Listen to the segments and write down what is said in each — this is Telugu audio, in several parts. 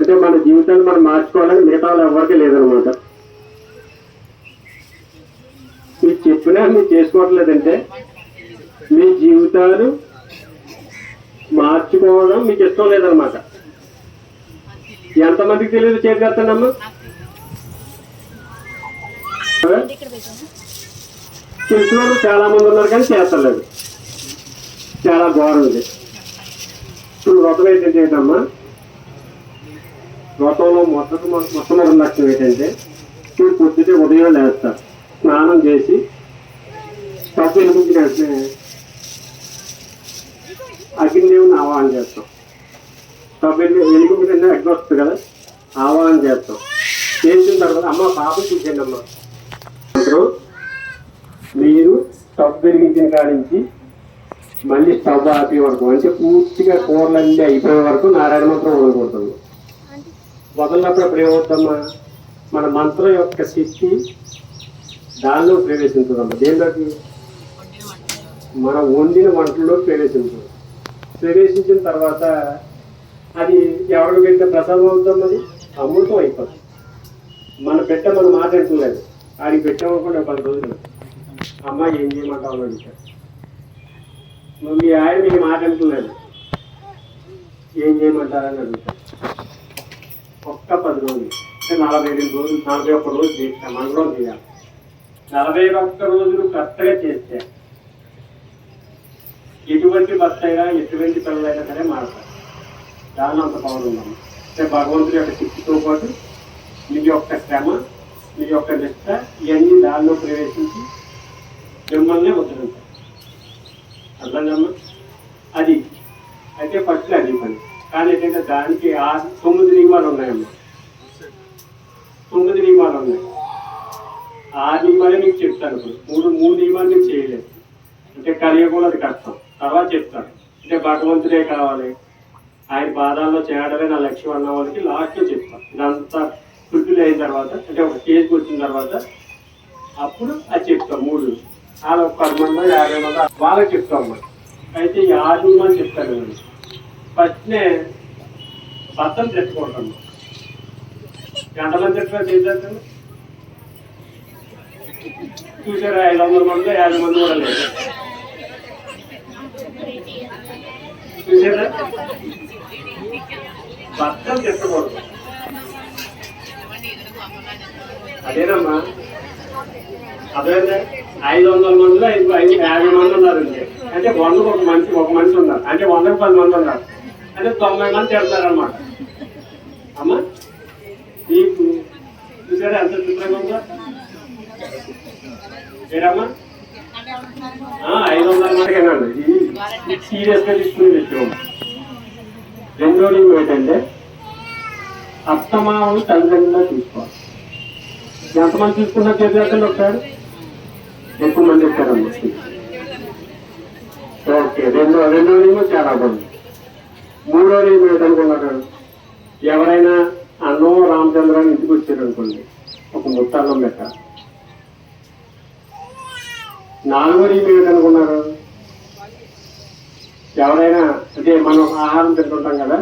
అంటే మన జీవితాన్ని మనం మార్చుకోవాలని మిగతా వాళ్ళు ఎవరికీ లేదనమాట మీరు చెప్పినా మీరు చేసుకోవట్లేదంటే మీ జీవితాలు మార్చుకోవడం మీకు ఇష్టం లేదనమాట ఎంతమందికి తెలియదు చేతికేస్తానమ్మా తెలిసిన వాళ్ళు చాలా మంది ఉన్నారు కానీ చేస్తలేదు. చాలా బాగుంది ఇప్పుడు వ్రతం అయితే చేయటమ్మా వ్రతంలో మొదటి మొట్టమొదటి లక్ష్యం ఏంటంటే మీరు పొద్దుటే ఉదయం లేస్తారు స్నానం చేసి స్టవ్ వెలిగించిన వెంటనే అగ్నిదేవుని ఆవాహన చేస్తాం. స్టవ్ వెలిగి వెలిగించిన అగ్ని వస్తుంది కదా? ఆవాహన చేస్తాం. చేసిన తర్వాత అమ్మ పాప చూసేయండి అమ్మ. అందరూ మీరు స్టవ్ పెరిగించిన కాడి నుంచి మళ్ళీ స్టవ్ ఆపే వరకు అంటే పూర్తిగా కూరలన్నీ అయిపోయే వరకు నారాయణ మంత్రం వదలకూడదు. వదలనప్పుడు అప్పుడు ఏమవుతామా మన మంత్రం యొక్క శక్తి దానిలో ప్రవేశించదమ్మా. దేనిలోకి? మన వండిన వంటల్లో ప్రవేశించదు. ప్రవేశించిన తర్వాత అది ఎవరికి పెట్టిన ప్రసాదం అవుతాం అది? అమృతం అయిపోతుంది. మన పెట్ట మన మాట అంటులేదు ఆడికి పెట్టామనుకోండి పది రోజులు అమ్మ ఏం చేయమంటావు అని నువ్వు మీ ఆయన మీకు మాట అంటున్నాడు ఏం చేయమంటారని అడుగుతారు ఒక్క పది రోజులు. అంటే నలభై రెండు రోజులు నలభై ఒక్క రోజు చేస్తాం మండలం చేయాలి నలభై ఒక్క రోజులు కరెక్ట్గా చేస్తే ఎటువంటి భర్త అయినా ఎటువంటి పిల్లలైనా సరే మారతారు. దాని అంత పవర్ ఉందమ్మా అంటే భగవంతుడి యొక్క శక్తితో పాటు మీ యొక్క శ్రమ మీ యొక్క నిష్ట ఇవన్నీ దానిలో ప్రవేశించి మిమ్మల్ని ఉద్ధరించాలి అర్థం అది. అయితే ఫస్ట్ అది పని. కానీ ఏంటంటే దానికి ఆ తొమ్మిది నియమాలు ఉన్నాయమ్మా. తొమ్మిది నియమాలు ఉన్నాయి. ఆ నియమాలే మీకు చెప్తాను ఇప్పుడు. మూడు మూడు నియమాలు నేను చేయలేదు. అంటే కలియకూడదు అది కష్టం. తర్వాత చెప్తాను. అంటే భగవంతుడే కావాలి. ఆయన పాదాల్లో చేయడమే నా లక్ష్యం అన్న వాళ్ళకి లాస్ట్లో చెప్తాను. ఇదంతా ఫుల్ఫిల్ అయిన తర్వాత అంటే ఒక స్టేజ్కి వచ్చిన తర్వాత అప్పుడు అది చెప్తాం మూడు. వాళ్ళు ఒక పది మంది యాభై మంది వాళ్ళకి చెప్తాం అన్నమాట అయితే ఈ ఆరు నియమాలు చెప్తాను నేను బద్దం తెచ్చుకుంటాను తెచ్చుకుంటాం ఎంతమంది తెచ్చుకో చేసేస్తాను చూసారా ఐదు వందల మంది యాభై మంది కూడా లేదు. చూసారా? బద్దం తెచ్చకూడదు అదేనమ్మా? అదేంటే? ఐదు వందల మందిలో ఐదు ఐదు యాభై మంది ఉన్నారండి. అంటే అంటే వందకు ఒక మనిషి ఒక మనిషి ఉన్నారు. అంటే వందకు పది మంది ఉన్నారు. అంటే తొంభై మంది తిడతారనమాట అమ్మా నీకు చూసారా ఎంత శుభ్రంగా ఉందో? ఏరమ్మా? ఐదు వందల మందికేనండి ఇది సీరియస్గా తీసుకుని విషయం రెండోది ఏంటంటే అత్తమామలు తల్లిదండ్రులుగా చూసుకోవాలి. ఎంతమంది చూసుకున్నా చేసేటండి ఒకసారి? ఎక్కువ మంది ఇస్తారమ్మా ఓకే రెండో రెండో నియమం చాలా బాగుంది. మూడో నియమం అనుకున్నాడు ఎవరైనా అన్నం రామచంద్రాన్ని ఇంటికి వచ్చారు అనుకోండి. ఒక ముత్తాన్నం పెట్టాలి నాలుగో నియమం అనుకున్నారు ఎవరైనా అంటే మనం ఆహారం తింటుంటాం కదా.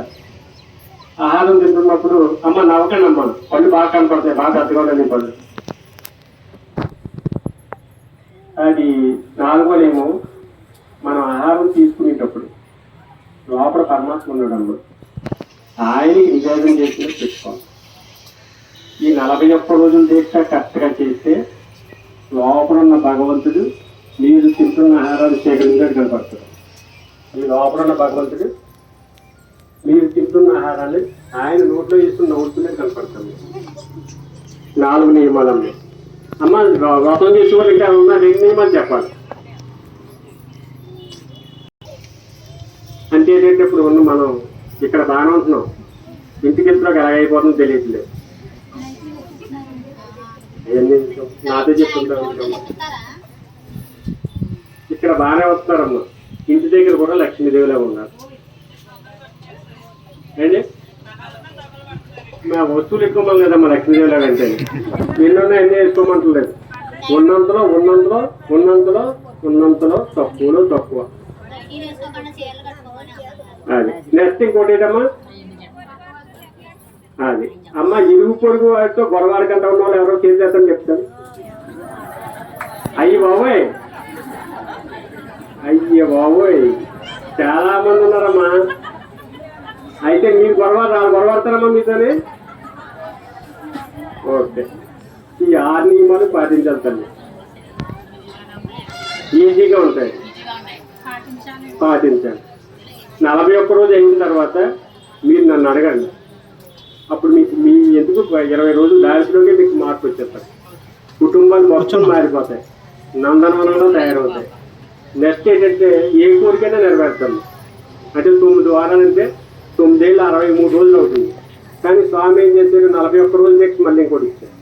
ఆహారం తింటున్నప్పుడు అమ్మ నవ్వకండి అమ్మ పళ్ళు బాగా కనపడతాయి బాగా అద్దగా పళ్ళు. అది నాలుగోనేమో మనం ఆహారం తీసుకుని లోపల పరమాత్మ ఉన్నాడమ్మ ఆయన నివేదన చేసినట్టు పెట్టుకోవాలి ఈ నలభై ఒక్క రోజులు దీక్ష కరెక్ట్గా చేస్తే లోపల ఉన్న భగవంతుడు మీరు తింటున్న ఆహారాన్ని సేకరించినట్టు కనపడుతుంది ఈ లోపల ఉన్న భగవంతుడు మీరు తింటున్న ఆహారాన్ని ఆయన నోట్లో వేసుకుని నవ్వుతున్నట్టు కనపడుతుంది నాలుగు నియమాలన్నీ అమ్మ. లోపల చేసుకోవాలి ఇంకా ఉన్న రెండు నియమాలు చెప్పాలి. అంటే ఇప్పుడు ఉన్న మనం ఇక్కడ బాగానే ఉంటున్నాం ఇంటికి వెళ్తున్నాం ఎలాగైపోతుందో తెలియట్లేదు. నాతో చెప్తుంటాం ఇక్కడ బాగానే వస్తున్నారమ్మా. ఇంటి దగ్గర కూడా లక్ష్మీదేవిలా ఉన్నారు. ఏంటి? మా వస్తువులు ఎక్కువ మంది కదమ్మా లక్ష్మీదేవిలా అంటే ఎన్నున్నా ఎన్ని వేసుకోమంటలేదు. ఉన్నంతలో ఉన్నంతలో ఉన్నంతలో ఉన్నంతలో తక్కువలో తక్కువ. అది. నెక్స్ట్ ఇంకోటి ఏంటమ్మా? అది. అమ్మ ఇరుగు పొరుగు వారితో గొడవాడికంట ఉన్న వాళ్ళు ఎవరో చేసేస్తారని చెప్తాను అయ్యి బాబోయ్. అయ్య బాబోయ్. చాలా మంది ఉన్నారమ్మా. అయితే మీరు గొడవ గొడవడతారమ్మా మీతోనే? ఓకే. ఈ ఆరు నియమాలు పాటించాలి తల్లి. ఈజీగా ఉంటాయి. పాటించాలి నలభై ఒక్క రోజు అయిన తర్వాత మీరు నన్ను అడగండి. అప్పుడు మీకు మీ ఎందుకు ఇరవై రోజులు దారిలోకి మీకు మార్పు వచ్చేస్తారు. కుటుంబాలు మొత్తం మారిపోతాయి. నందనవనంలో తయారవుతాయి. నెక్స్ట్ ఏంటంటే ఏ కోరికైనా నెరవేరుతాము అంటే తొమ్మిది వారాలంటే తొమ్మిదేళ్ళు అరవై మూడు రోజులు అవుతుంది. కానీ స్వామి ఏం చేశారు? నలభై ఒక్క రోజు నెక్స్ట్ మళ్ళీ ఇంకోటి ఇచ్చారు.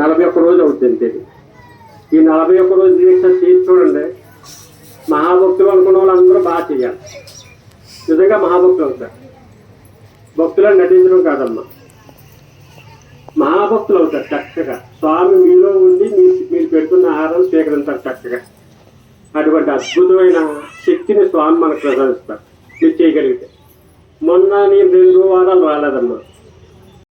నలభై ఒక్క రోజు అవుతుంది. ఈ నలభై ఒక్క రోజు దీక్ష చేసి చేయాలి నిజంగా మహాభక్తులు అవుతారు భక్తులను నటించడం కాదమ్మా. మహాభక్తులు అవుతారు చక్కగా. స్వామి మీలో ఉండి మీరు మీరు పెడుతున్న ఆహారం స్వీకరించారు చక్కగా. అటువంటి అద్భుతమైన శక్తిని స్వామి మనకు ప్రసాదిస్తారు. మీరు చేయగలిగితే. మొన్న నేను రెండు వారాలు రాలేదమ్మా.